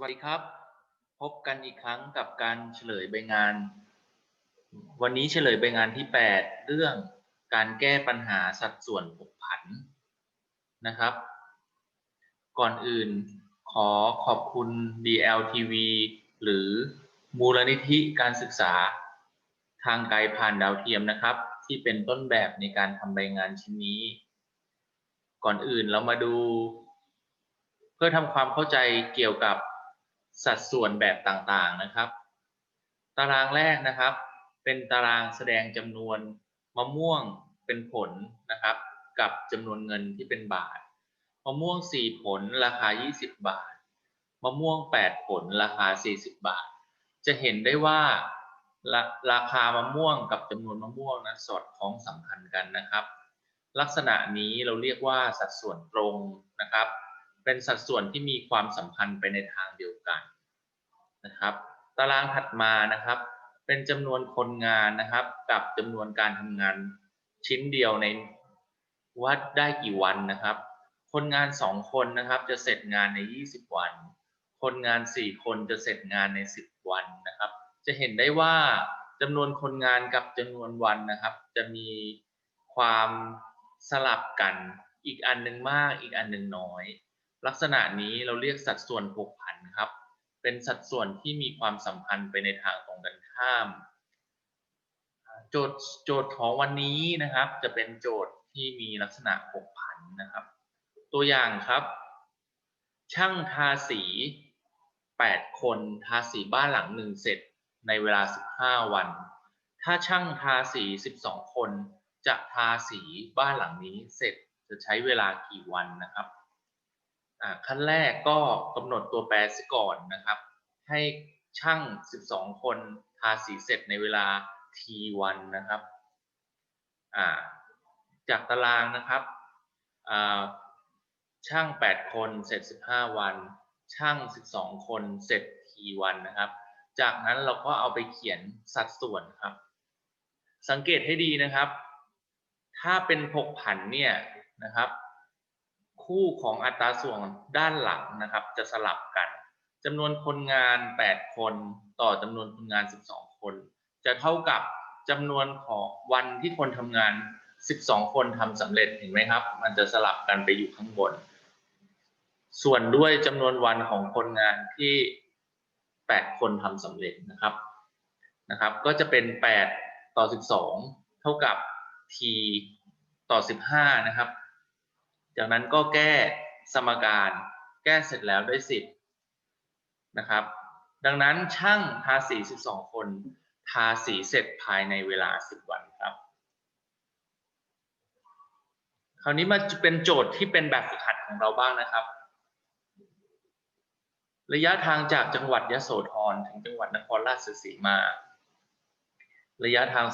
สวัสดีครับ พบกันอีกครั้งกับการเฉลยใบงาน วันนี้เฉลยใบงานที่ 8 เรื่องการแก้ปัญหาสัดส่วนผกผันนะครับ ก่อนอื่นขอขอบคุณ DLTV หรือมูลนิธิการศึกษาทางไกลผ่านดาวเทียมนะครับ ที่เป็นต้นแบบในการทำใบงานชิ้นนี้ ก่อนอื่นเรามาดู เพื่อทำความเข้าใจเกี่ยวกับ สัดส่วนแบบต่างๆนะครับ ตารางแรกนะครับ เป็นตารางแสดงจำนวนมะม่วงเป็นผลนะครับ กับจำนวนเงินที่เป็นบาทมะม่วง 4 ผลราคา 20 บาทมะม่วง 8 ผลราคา 40 บาท จะเห็นได้ว่าราราคามะม่วงกับจำนวนมะม่วงนั้นสอดคล้องสัมพันธ์กันนะครับ ลักษณะนี้เราเรียกว่าสัดส่วนตรงนะครับ เป็นสัดส่วนที่มีความสัมพันธ์ไปในทางเดียวกันนะครับ ตารางถัดมานะครับ เป็นจำนวนคนงานนะครับ กับจำนวนการทำงานชิ้นเดียวในวัดได้กี่วันนะครับ คนงาน2คนนะครับจะเสร็จงานใน 20 วัน คนงาน4คนจะเสร็จงานใน 10 วันนะครับ จะเห็นได้ว่าจำนวนคนงานกับจำนวนวันนะครับ จะมีความสลับกันอีกอันหนึ่งมากอีกอันหนึ่งน้อย ลักษณะนี้เราเรียกสัดส่วนผกผันครับ เป็นสัดส่วนที่มีความสัมพันธ์ไปในทางตรงกันข้าม โจทย์โจทย์ของวันนี้นะครับ จะเป็นโจทย์ที่มีลักษณะผกผันนะครับ ตัวอย่างครับ ช่างทาสี 8 คนทาสีบ้านหลังหนึ่งเสร็จในเวลา 15 วัน ถ้าช่างทาสี 12 คน จะทาสีบ้านหลังนี้เสร็จจะใช้เวลากี่วันนะครับ ขั้นแรกก็กำหนดตัวแปรซะก่อนนะครับ ให้ช่าง 12 คนทาสีเสร็จในเวลา t วันนะครับ จากตารางนะครับ ช่าง 8 คนเสร็จ 15 วัน ช่าง 12 คนเสร็จ t วันนะครับ จากนั้นเราก็เอาไปเขียนสัดส่วนครับ สังเกตให้ดีนะครับ ถ้าเป็นผกผันเนี่ยนะครับ คู่ของอัตราส่วนด้านหลังนะครับ จะสลับกันจำนวนคนงาน 8 คน ต่อจำนวนคนงาน 12 คน จะเท่ากับจำนวนของวันที่คนทำงาน 12 คนทำสำเร็จเห็นไหมครับ มันจะสลับกันไปอยู่ข้างบน ส่วนด้วยจำนวนวันของคนงานที่ 8 คนทำสำเร็จนะครับนะครับ ก็จะเป็น 8 ต่อ 12 เท่ากับ t ต่อ 15 นะครับ จากนั้นก็แก้สมการ แก้เสร็จแล้วได้10 นะครับ ดังนั้นช่างทาสี 12 คน ทาสีเสร็จภายในเวลา 10 วันครับ คราวนี้มาเป็นโจทย์ที่เป็นแบบฝึกหัดของเราบ้างนะครับ ระยะทางจากจังหวัดยโสธรถึงจังหวัดนครราชสีมา ระยะทาง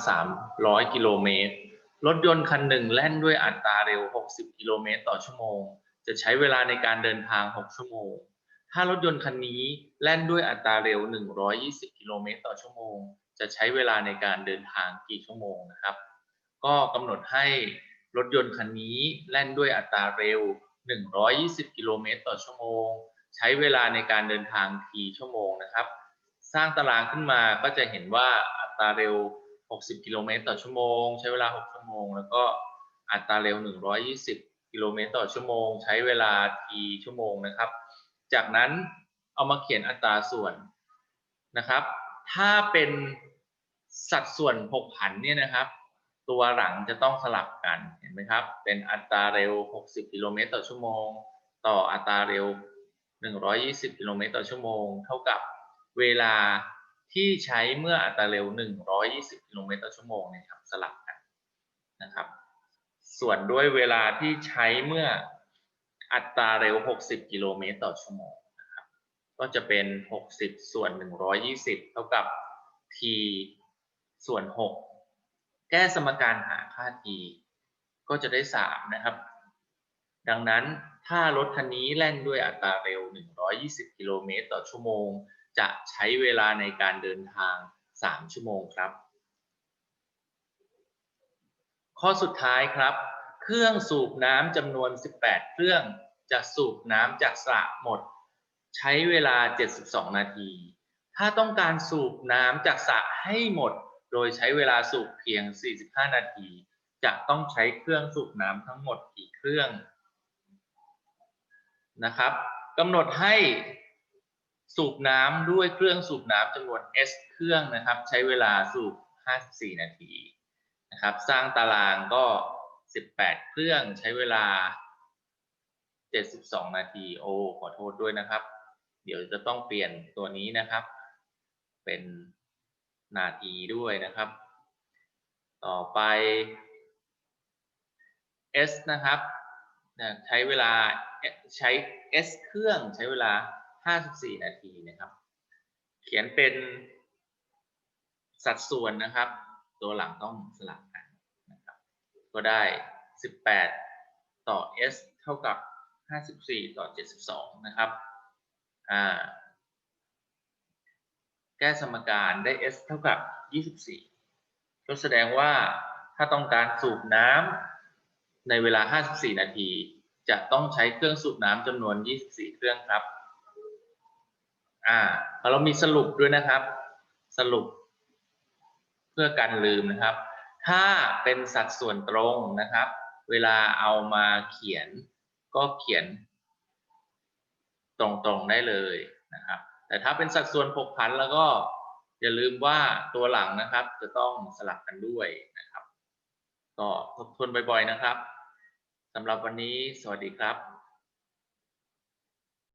300 กิโลเมตร รถยนต์คันหนึ่งแล่นด้วยอัตราเร็ว 60 กิโลเมตรต่อชั่วโมง จะใช้เวลาในการเดินทาง 6 ชั่วโมง ถ้ารถยนต์คันนี้แล่นด้วยอัตราเร็ว 120 กิโลเมตรต่อชั่วโมง จะใช้เวลาในการเดินทางกี่ชั่วโมงนะครับ ก็กำหนดให้รถยนต์คันนี้แล่นด้วยอัตราเร็ว 120 กิโลเมตรต่อชั่วโมง ใช้เวลาในการเดินทางกี่ชั่วโมงนะครับ สร้างตารางขึ้นมาก็จะเห็นว่าอัตราเร็ว 60 กิโลเมตรต่อชั่วโมง ใช้เวลา 6 ชั่วโมง แล้วก็อัตราเร็ว 120 กิโลเมตรต่อชั่วโมง ใช้เวลา t ชั่วโมงนะครับ จากนั้นเอามาเขียนอัตราส่วนนะครับ ถ้าเป็นสัดส่วนผกผันเนี่ยนะครับ ตัวหลังจะต้องสลับกันเห็นไหมครับ เป็นอัตราเร็ว 60 กิโลเมตรต่อชั่วโมง ต่ออัตราเร็ว 120 กิโลเมตรต่อชั่วโมง เท่ากับเวลา ที่ใช้เมื่ออัตราเร็ว 120 กิโลเมตรต่อชั่วโมงเนี่ยครับสลับกันนะครับ ส่วนด้วยเวลาที่ใช้เมื่ออัตราเร็ว 60 กิโลเมตรต่อชั่วโมงนะครับ ก็จะเป็น 60 ส่วน 120 เท่ากับ t ส่วน 6 แก้สมการหาค่า t ก็จะได้ 3 นะครับ ดังนั้นถ้ารถคันนี้แล่นด้วยอัตราเร็ว 120 กิโลเมตรต่อชั่วโมง จะใช้เวลาในการเดินทาง 3 ชั่วโมงครับ ข้อสุดท้ายครับ เครื่องสูบน้ำจำนวน 18 เครื่องจะสูบน้ำจากสระหมด ใช้เวลา 72 นาที ถ้าต้องการสูบน้ำจากสระให้หมด โดยใช้เวลาสูบเพียง 45 นาที จะต้องใช้เครื่องสูบน้ำทั้งหมดกี่เครื่องนะครับกำหนดให้ สูบน้ำด้วยเครื่องสูบน้ำจำนวน S เครื่องนะครับ ใช้เวลาสูบ 54 นาทีนะครับ สร้างตารางก็ 18 เครื่องใช้เวลา 72 นาทีโอขอโทษด้วยนะครับ เดี๋ยวจะต้องเปลี่ยนตัวนี้นะครับ เป็นนาทีด้วยนะครับ ต่อไป S นะครับใช้เวลาใช้ S เครื่องใช้เวลา 54 นาทีนะครับ เขียนเป็นสัดส่วนนะครับ ตัวหลังต้องสลับกันนะครับ ก็ได้ 18 ต่อ S เท่ากับ 54 ต่อ 72 นะครับแก้สมการได้ S เท่ากับ 24 ก็แสดงว่าถ้าต้องการสูบน้ำในเวลา 54 นาที จะต้องใช้เครื่องสูบน้ำจำนวน 24 เครื่องครับ อ่าเรามีสรุปด้วยนะครับ สรุป เพื่อการลืมนะครับ ถ้าเป็นสัดส่วนตรงนะครับ เวลาเอามาเขียนก็เขียน ตรงๆได้เลยนะครับ แต่ถ้าเป็นสัดส่วนผกผันแล้วก็อย่าลืมว่าตัวหลังนะครับ จะต้องสลับกันด้วยนะครับ ก็ทบทวนบ่อยๆนะครับสำหรับวันนี้สวัสดีครับ